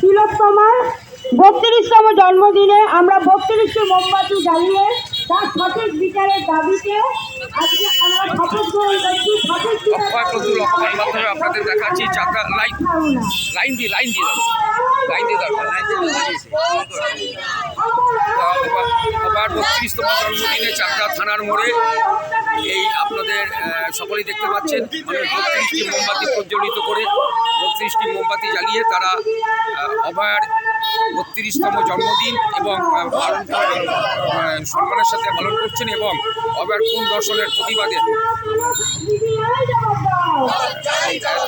তিলোত্তমার বত্রিশতম জন্মদিনে আমরা বত্রিশটি মোমবাতি জ্বালিয়ে তার সঠিক বিচারের দাবিতে আজকে আমরা শপথ গ্রহণ করছি সঠিক বিচার আপনাদের দেখাচ্ছি চাকা লাইন ধারণা। লাইন দিয়ে লাইন দিয়ে দাও লাইন দিয়ে আবার বত্রিশতম জন্মদিনে চাকদা থানার মোড়ে এই আপনাদের সকলেই দেখতে পাচ্ছেন মানে বত্রিশটি মোমবাতি প্রজ্বলিত করে বত্রিশটি মোমবাতি জ্বালিয়ে তারা অভয়ার বত্রিশতম জন্মদিন এবং পালন করে, সম্মানের সাথে পালন করছেন এবং অভয়ার কোন দর্শনের প্রতিবাদে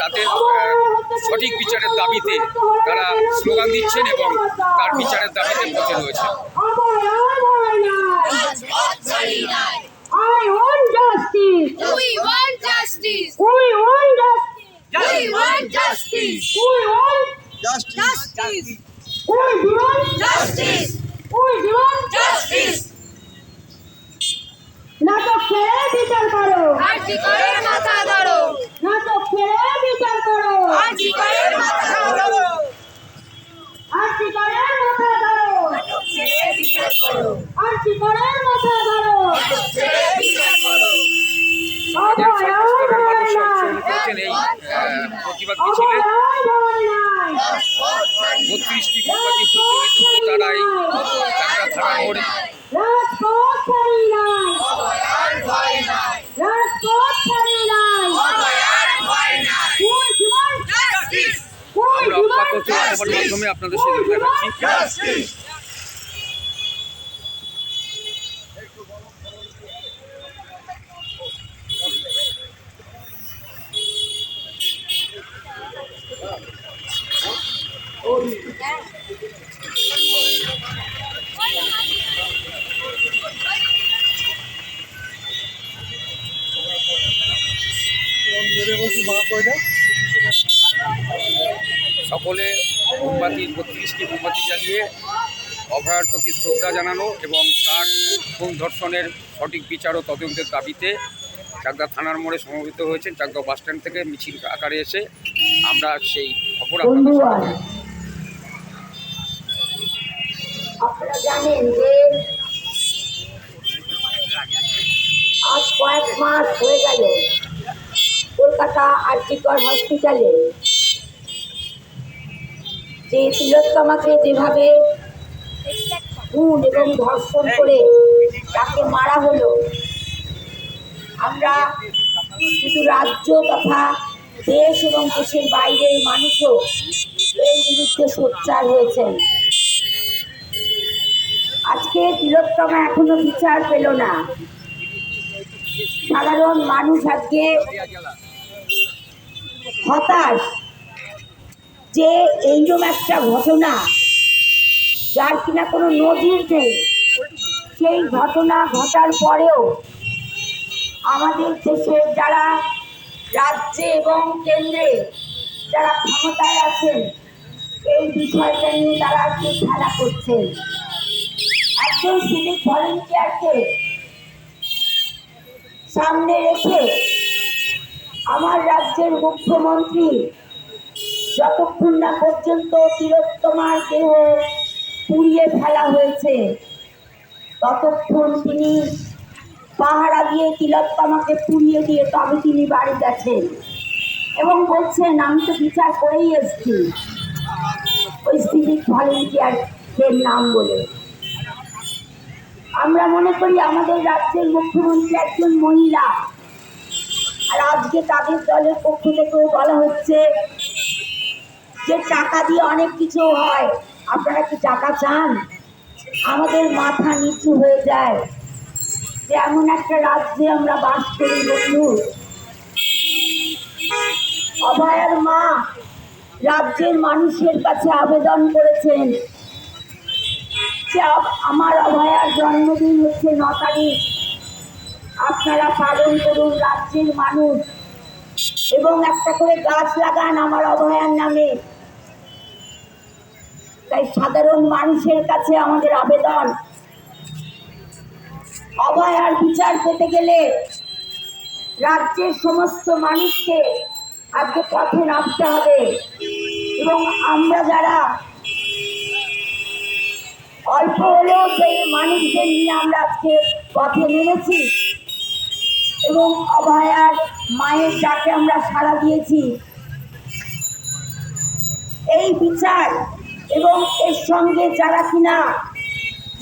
তাদের সঠিক বিচারের দাবিতে তারা স্লোগান দিচ্ছেন এবং তার বিচারের দাবিতে পথে রয়েছে I want justice. We want justice. We want justice. We want justice. We want Justice. We want Justice. we want Justice. নাটক ছেড়ে বিচার করো। আরজি করে মাথা ধরো? নাটক ছেড়ে বিচার করো। আরজি করে মাথা ধরো? করে ধরো? বিচার করো মাথা ধরো? বিচার এই প্রতিবাদ মিছিলে। বত্রিশটি বিপত্তি প্রচলিত করে তারা এই চাকদা থানার আমরা অপেক্ষা ছাড়ি মাধ্যমে আপনাদের ছাড়ি নাই কোন জীবন Justice. কোন আমরা জীবন অক্ষয় প্রচুর অক্ষয়ের সকলে মোমবাতি বত্রিশটি মোমবাতি জ্বালিয়ে অভয়ার প্রতি শ্রদ্ধা জানানো এবং তার খুন ধর্ষণের সঠিক বিচার ও তদন্তের দাবিতে চাকদা থানার মোড়ে সমবেত হয়েছেন চাকদা বাস স্ট্যান্ড থেকে মিছিল আকারে এসে আমরা সেই খবর আপনাদের সাথে আপনারা জানেন যে আজ কয়েক মাস হয়ে গেল। কলকাতা আর্জিকর হসপিটালে। যে তিলোত্তমাকে যেভাবে খুন এবং ধর্ষণ করে তাকে মারা হলো, আমরা শুধু রাজ্য তথা দেশ এবং দেশের বাইরের মানুষও এর বিরুদ্ধে সোচ্চার হয়েছেন। আজকে তিলোত্তমা এখনও বিচার পেল না। সাধারণ মানুষ আজকে হতাশ যে এইরকম একটা ঘটনা, যার কিনা কোনো নজির নেই, সেই ঘটনা ঘটার পরেও আমাদের দেশের যারা রাজ্যে এবং কেন্দ্রে যারা ক্ষমতায় আছেন, এই বিষয়টা নিয়ে তারা আজকে খেলা করছেন। একজন সিভিক ভলেন্টিয়ারকে সামনে রেখে আমার রাজ্যের মুখ্যমন্ত্রী, যতক্ষণ না পর্যন্ত তিলোত্তমার দেহ পুড়িয়ে ফেলা হয়েছে, ততক্ষণ তিনি পাহারা দিয়ে তিলোত্তমাকে পুড়িয়ে দিয়ে তবে তিনি বাড়ি গেছেন। এবং বলছেন, আমি তো বিচার করেই এসছি। ওই সিভিক ভলেন্টিয়ারদের নাম বলে। আমরা মনে করি আমাদের রাজ্যের মুখ্যমন্ত্রী একজন মহিলা। আর আজকে তাদের দলের পক্ষ থেকেও বলা হচ্ছে যে টাকা দিয়ে অনেক কিছু হয়। আপনারা কি টাকা চান? আমাদের মাথা নিচু হয়ে যায়। যে এমন একটা রাজ্যে আমরা বাস করি বন্ধু অভয়ের মা রাজ্যের মানুষের কাছে আবেদন করেছেন আমার অভয়ার জন্মদিন হচ্ছে ন তারিখ। আপনারা পালন করুন রাজ্যের মানুষ। এবং একটা করে গাছ লাগান আমার অভয়ার নামে। তাই সাধারণ মানুষের কাছে আমাদের আবেদন। অভয়ার বিচার পেতে গেলে রাজ্যের সমস্ত মানুষকে আজকে পথে নামতে হবে। এবং আমরা যারা অল্প হলেও সেই মানুষদের নিয়ে আমরা আজকে পথে নেমেছি এবং অভয়ার মায়ের ডাকে আমরা সাড়া দিয়েছি। এই বিচার এবং এর সঙ্গে যারা কিনা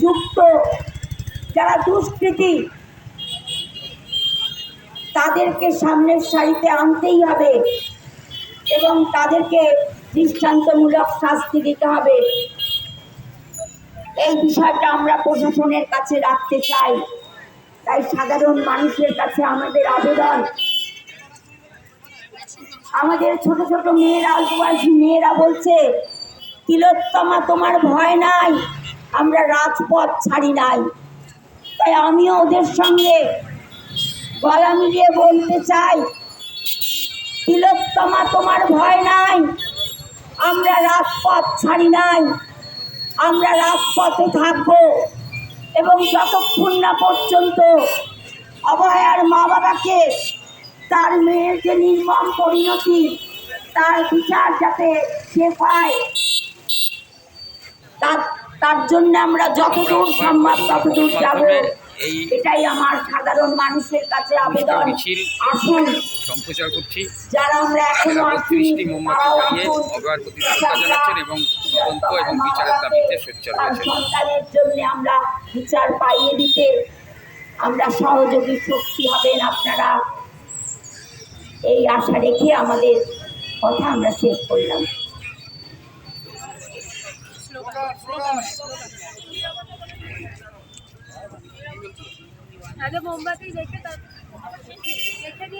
যুক্ত, যারা দুষ্কৃতী, তাদেরকে সামনের সারিতে আনতেই হবে এবং তাদেরকে দৃষ্টান্তমূলক শাস্তি দিতে হবে। এই বিষয়টা আমরা প্রশাসনের কাছে রাখতে চাই। তাই সাধারণ মানুষের কাছে আমাদের আবেদন। আমাদের ছোট ছোট মেয়েরা বয়সী মেয়েরা বলছে, তিলোত্তমা, তোমার ভয় নাই, আমরা রাজপথ ছাড়ি নাই। তাই আমিও ওদের সঙ্গে গলা মিলিয়ে বলতে চাই, তিলোত্তমা, তোমার ভয় নাই, আমরা রাজপথ ছাড়ি নাই, আমরা রাজপথে থাকব। এবং যতক্ষণ না পর্যন্ত অভয়ার মা বাবাকে তার মেয়ের যে নির্মম পরিণতি তার বিচার যাতে সে পায় তার তার জন্য আমরা যতদূর সম্ভব ততদূর যাব। এটাই আমার সাধারণ মানুষের কাছে আবেদন। আসুন। সম্প্রচার করছি মোমবাতি জ্বালিয়ে আসুন। প্রতি শ্রদ্ধা জানাচ্ছেন এবং তদন্ত এবং বিচারের দাবিতে সোচ্চার তার হয়েছেন জন্য আমরা বিচার পাইয়ে দিতে আমরা সহযোগী শক্তি হবেন আপনারা এই আশা রেখে আমাদের কথা আমরা শেষ করলাম আগে মোমবাতি দেখে তার দেখে নিয়ে